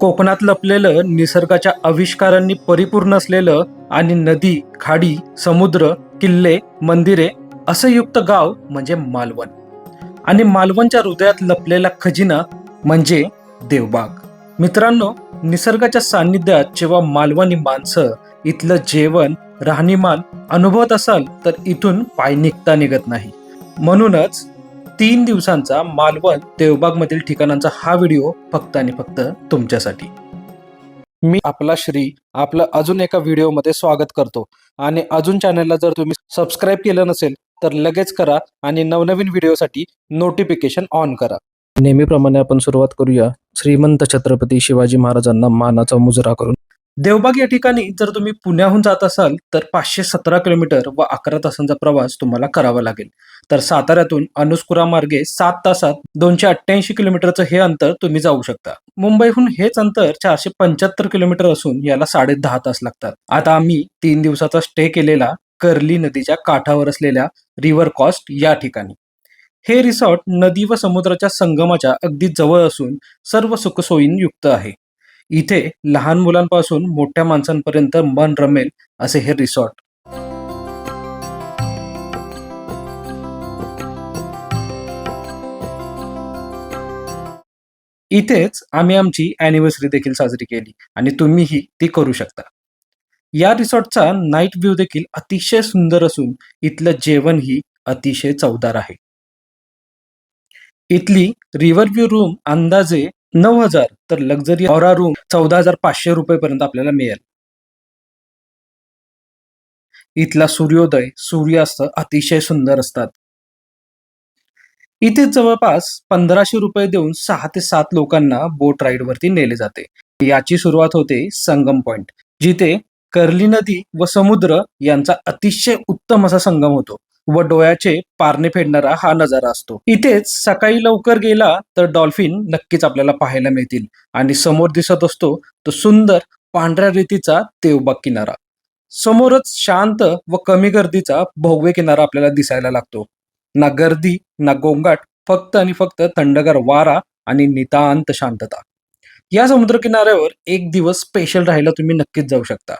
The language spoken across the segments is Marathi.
कोकणात लपलेलं निसर्गाच्या आविष्कारांनी परिपूर्ण असलेलं आणि नदी खाडी समुद्र किल्ले मंदिरे असं युक्त गाव म्हणजे मालवण. आणि मालवणच्या हृदयात लपलेला खजिना म्हणजे देवबाग. मित्रांनो निसर्गाच्या सान्निध्यात जेव्हा मालवणी माणसं इथलं जेवण राहणीमान अनुभवत असाल तर इथून पाय निघता निघत नाही. म्हणूनच तीन दिवसांचा मालवण देवबाग मधील ठिकाणांचा हा व्हिडिओ फक्त आणि फक्त तुमच्यासाठी. मी आपला श्री आपलं अजून एका व्हिडिओमध्ये स्वागत करतो. आणि अजून चॅनलला जर तुम्ही सबस्क्राईब केलं नसेल तर लगेच करा आणि नवनवीन व्हिडिओसाठी नोटिफिकेशन ऑन करा. नेहमीप्रमाणे आपण सुरुवात करूया. श्रीमंत छत्रपती शिवाजी महाराजांना मानाचा मुजरा करून. देवबाग या ठिकाणी जर तुम्ही पुण्याहून जात असाल तर पाचशे सतरा किलोमीटर व अकरा तासांचा प्रवास तुम्हाला करावा लागेल. तर साताऱ्यातून अनुस्कुरा मार्गे सात तासात दोनशे अठ्ठ्याऐंशी किलोमीटरचं हे अंतर तुम्ही जाऊ शकता. मुंबईहून हेच अंतर चारशे पंच्याहत्तर किलोमीटर असून याला साडे दहा तास लागतात. आता आम्ही तीन दिवसाचा स्टे केलेला कर्ली नदीच्या काठावर असलेल्या रिव्हर कॉस्ट या ठिकाणी. हे रिसॉर्ट नदी व समुद्राच्या संगमाच्या अगदी जवळ असून सर्व सुखसोयीन युक्त आहे. इथे लहान मुलांपासून मोठ्या माणसांपर्यंत मन रमेल असे हे रिसॉर्ट इथेच आम्ही आमची अॅनिव्हर्सरी देखील साजरी केली आणि तुम्हीही ती करू शकता. या रिसॉर्टचा नाईट व्ह्यू देखील अतिशय सुंदर असून इथलं जेवणही अतिशय चवदार आहे. इथली रिव्हर व्ह्यू रूम अंदाजे नऊ हजार तर लक्झरी ऑरा रूम चौदा हजार पाचशे रुपये पर्यंत आपल्याला मिळेल. इथला सूर्योदय सूर्यास्त अतिशय सुंदर असतात. इथे जवळपास पंधराशे रुपये देऊन सहा ते सात लोकांना बोट राईड वरती नेले जाते. याची सुरुवात होते संगम पॉइंट जिथे कर्ली नदी व समुद्र यांचा अतिशय उत्तम असा संगम होतो. व डोळ्याचे पारणे फेडणारा हा नजारा असतो. इथेच सकाळी लवकर गेला तर डॉल्फिन नक्कीच आपल्याला पाहायला मिळतील. आणि समोर दिसत असतो तो सुंदर पांढऱ्या रेतीचा देवबाग किनारा. समोरच शांत व कमी गर्दीचा भव्य किनारा आपल्याला दिसायला लागतो. ना गर्दी ना गोंगाट फक्त आणि फक्त थंडगार वारा आणि नितांत शांतता. या समुद्र किनाऱ्यावर एक दिवस स्पेशल राहायला तुम्ही नक्कीच जाऊ शकता.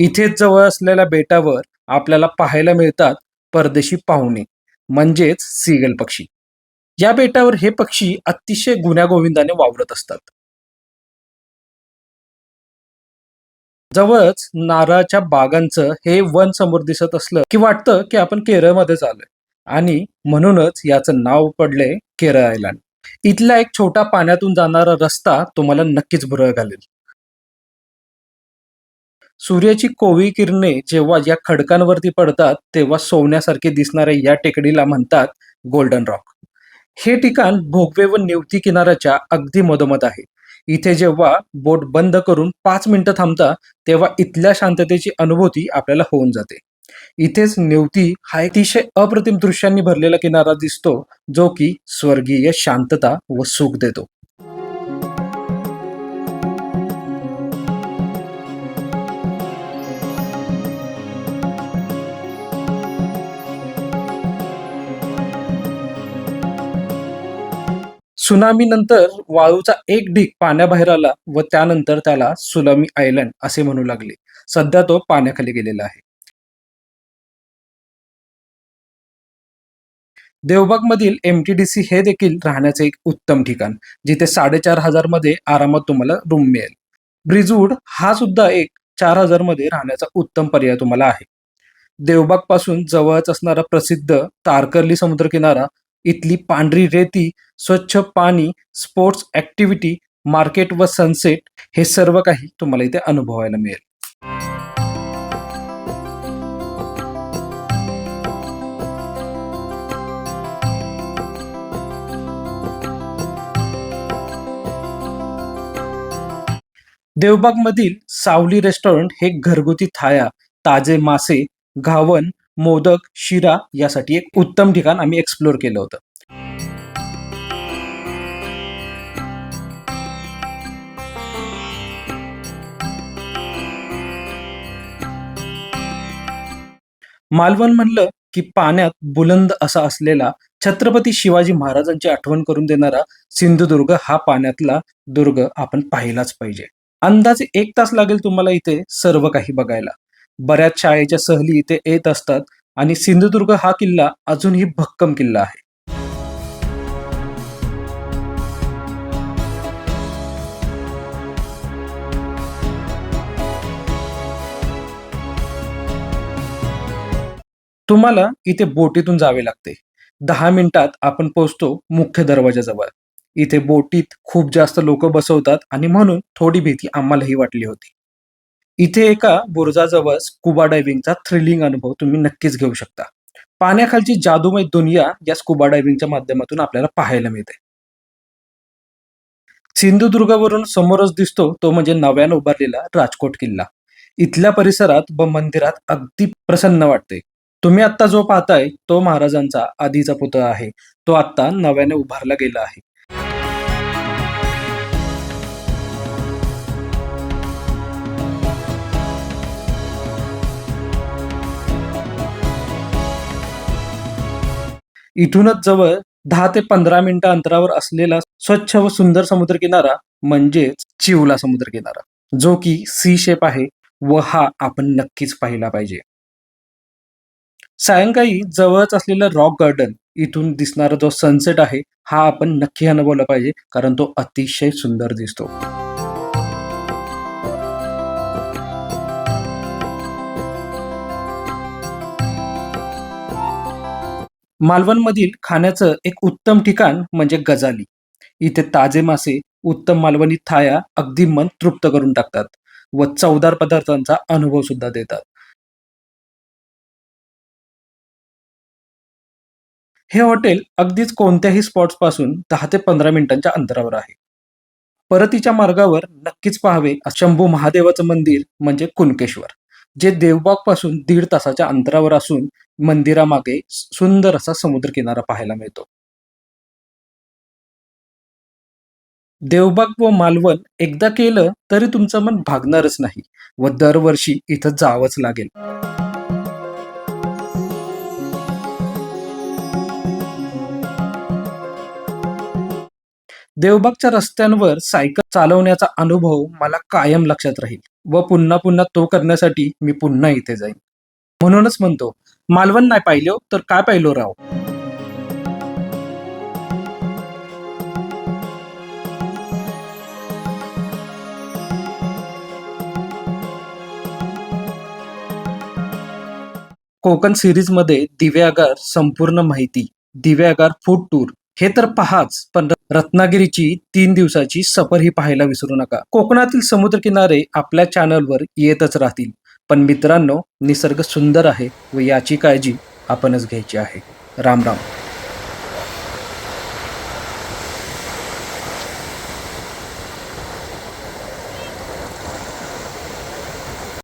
इथेच जवळ असलेल्या बेटावर आपल्याला पाहायला मिळतात परदेशी पाहुणे म्हणजेच सीगल पक्षी. या बेटावर हे पक्षी अतिशय गुण्यागोविंदाने वावरत असतात. जवळच नारळाच्या बागांचं हे वन समोर दिसत असलं की वाटतं की आपण केरळमध्येच आलोय आणि म्हणूनच याचं नाव पडलंय केरळ आयलँड इथला एक छोटा पाण्यातून जाणारा रस्ता तुम्हाला नक्कीच भुरळ घालेल. सूर्याची कोवी किरणे जेव्हा या खडकांवरती पडतात तेव्हा सोन्यासारखे दिसणाऱ्या या टेकडीला म्हणतात गोल्डन रॉक हे ठिकाण भोगवे व नेवती किनाऱ्याच्या अगदी मधोमध आहे. इथे जेव्हा बोट बंद करून पाच मिनिटं थांबता तेव्हा इथल्या शांततेची अनुभूती आपल्याला होऊन जाते. इथेच नेवती हा अतिशय अप्रतिम दृश्यांनी भरलेला किनारा दिसतो जो की स्वर्गीय शांतता व सुख देतो. सुनामी नंतर वाळूचा एक ढीक पाण्याबाहेर आला व त्यानंतर त्याला सुनामी आयलंड असे म्हणू लागले. सध्या तो पाण्याखाली गेलेला आहे. देवबाग मधील एमटीडीसी हे देखील राहण्याचे एक उत्तम ठिकाण जिथे साडेचार हजारमध्ये आरामात तुम्हाला रूम मिळेल. ब्रिजवूड हा सुद्धा एक चार हजारमध्ये राहण्याचा उत्तम पर्याय तुम्हाला आहे. देवबागपासून जवळच असणारा प्रसिद्ध तारकर्ली समुद्र किनारा इथली पांढरी रेती स्वच्छ पाणी स्पोर्ट्स ऍक्टिव्हिटी मार्केट व सनसेट हे सर्व काही तुम्हाला इथे अनुभवायला मिळेल. देवबाग मधील सावली रेस्टॉरंट हे घरगुती थाया ताजे मासे घावन मोदक शिरा यासाठी एक उत्तम ठिकाण आम्ही एक्सप्लोर केलं होतं. मालवण म्हणलं की पाण्यात बुलंद असा असलेला छत्रपती शिवाजी महाराजांची आठवण करून देणारा सिंधुदुर्ग हा पाण्यातला दुर्ग आपण पाहिलाच पाहिजे. अंदाजे एक तास लागेल तुम्हाला इथे सर्व काही बघायला. बऱ्याच शाळेच्या सहली इथे येत असतात आणि सिंधुदुर्ग हा किल्ला अजूनही भक्कम किल्ला आहे. तुम्हाला इथे बोटीतून जावे लागते. दहा मिनिटात आपण पोहोचतो मुख्य दरवाजाजवळ इथे बोटीत खूप जास्त लोक बसवतात आणि म्हणून थोडी भीती आम्हालाही वाटली होती. इथे एका बुरुजाजवळ स्कुबा डायव्हिंगचा थ्रिलिंग अनुभव तुम्ही नक्कीच घेऊ शकता. पाण्याखालची जादूमय दुनिया या स्कुबा डायव्हिंगच्या माध्यमातून आपल्याला पाहायला मिळते. सिंधुदुर्गावरून समोरच दिसतो तो म्हणजे नव्यानं उभारलेला राजकोट किल्ला. इथल्या परिसरात व मंदिरात अगदी प्रसन्न वाटते. तुम्ही आता जो पाहताय तो महाराजांचा आधीचा पुतळा आहे. तो आता नव्याने उभारला गेला आहे. इथूनच जवळ दहा ते पंधरा मिनिटं अंतरावर असलेला स्वच्छ व सुंदर समुद्रकिनारा म्हणजेच चिवला समुद्रकिनारा जो की सी शेप आहे व हा आपण नक्कीच पाहिला पाहिजे. सायंकाळी जवळच असलेलं रॉक गार्डन इथून दिसणारा जो सनसेट आहे हा आपण नक्की अनुभवला पाहिजे कारण तो अतिशय सुंदर दिसतो. मालवणमधील खाण्याचं एक उत्तम ठिकाण म्हणजे गजाली. इथे ताजे मासे उत्तम मालवणी थाया अगदी मन तृप्त करून टाकतात व चवदार पदार्थांचा अनुभव सुद्धा देतात. हे हॉटेल अगदीच कोणत्याही स्पॉट्सपासून दहा ते पंधरा मिनिटांच्या अंतरावर आहे. परतीच्या मार्गावर नक्कीच पाहावे शंभू महादेवाचं मंदिर म्हणजे कुणकेश्वर. जे देवबागपासून दीड तासाच्या अंतरावर असून मंदिरामागे सुंदर असा समुद्र किनारा पाहायला मिळतो. देवबाग व मालवण एकदा केलं तरी तुमचं मन भागणारच नाही व दरवर्षी इथं जावंच लागेल. देवबागच्या रस्त्यांवर सायकल चालवण्याचा अनुभव मला कायम लक्षात राहील व पुन्हा पुन्हा तो करण्यासाठी मी पुन्हा इथे जाईन. म्हणूनच म्हणतो मालवण नाही पाहिलो तर काय पाहिलो राव? कोकण सिरीजमध्ये दिव्यागार संपूर्ण माहिती दिव्यागार फूड टूर हे तर पहाच पण रत्नागिरीची तीन दिवसाची सफर ही पाहायला विसरू नका. कोकणातील समुद्रकिनारे आपल्या चॅनलवर येतच राहतील. पण मित्रांनो निसर्ग सुंदर आहे व याची काळजी आपणच घ्यायची आहे. राम राम.